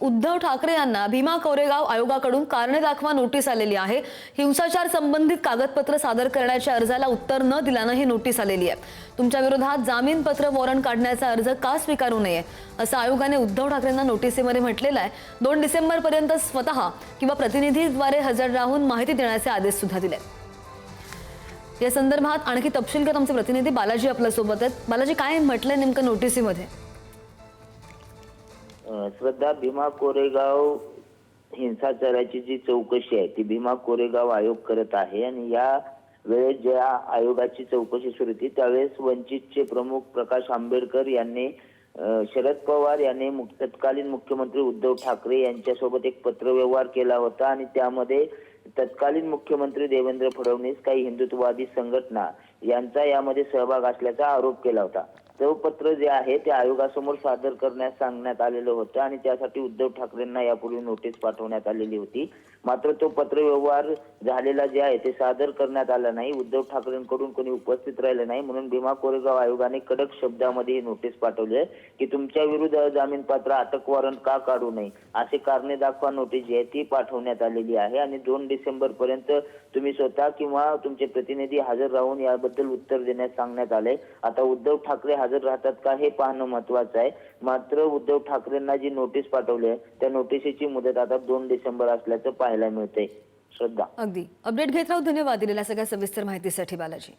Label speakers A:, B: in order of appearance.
A: उद्धव ठाकरे यांना भीमा कोरेगाव आयोगाकडून कारणे दाखवा नोटीस आलेली आहे. हिंसाचार संबंधित कागदपत्र सादर करण्याच्या अर्जाला उत्तर न दिल्यानं ही नोटीस आलेली आहे. तुमच्या विरोधात जामीनपत्र वॉरंट काढण्याचा अर्ज का स्वीकारू नये? असं आयोगाने उद्धव ठाकरेंना नोटीसीमध्ये म्हटलेलं आहे. दोन डिसेंबरपर्यंत स्वतः किंवा प्रतिनिधीद्वारे हजर राहून माहिती देण्याचे आदेश सुद्धा दिले. या संदर्भात आणखी तपशील आमचे प्रतिनिधी बालाजी आपल्यासोबत आहेत. बालाजी काय म्हटलंय नेमकं नोटिसीमध्ये?
B: श्रद्धा भीमा कोरेगाव हिंसाचाराची जी चौकशी आहे ती भीमा कोरेगाव आयोग करत आहे आणि या वेळेस ज्या आयोगाची चौकशी सुरू होती त्यावेळेस वंचितचे प्रमुख प्रकाश आंबेडकर यांनी शरद पवार यांनी तत्कालीन मुख्यमंत्री उद्धव ठाकरे यांच्यासोबत एक पत्रव्यवहार केला होता आणि त्यामध्ये तत्कालीन मुख्यमंत्री देवेंद्र फडणवीस काही हिंदुत्ववादी संघटना यांचा यामध्ये सहभाग असल्याचा आरोप केला होता. पत्र जे आहे ते आयोगासमोर सादर करण्यास सांगण्यात आलेलं होतं आणि त्यासाठी उद्धव ठाकरेंना यापूर्वी नोटीस पाठवण्यात आलेली होती. मात्र तो पत्र व्यवहार झालेला जे आहे ते सादर करण्यात आला नाही. उद्धव ठाकरेंकडून कोणी उपस्थित राहिलं नाही. म्हणून भीमा कोरेगाव आयोगाने कडक शब्दामध्ये ही नोटीस पाठवली आहे की तुमच्या विरुद्ध जामीन पात्र अटक वॉरंट का काढू नये असे कारणे दाखवा नोटीस जी आहे ती पाठवण्यात आलेली आहे. आणि दोन डिसेंबर पर्यंत तुम्ही स्वतः किंवा तुमचे प्रतिनिधी हजर राहून याबद्दल उत्तर देण्यास सांगण्यात आले आता उद्धव ठाकरे हजर राहतात का हे पाहणं महत्वाचं आहे. मात्र उद्धव ठाकरेंना जी नोटीस पाठवली आहे त्या नोटीसीची मुदत आता दोन डिसेंबर असल्याचं पाहायला मिळतंय. श्रद्धा.
A: अगदी. अपडेट घेत राहू धन्यवाद दिलेल्या सगळ्या सविस्तर माहितीसाठी बालाजी.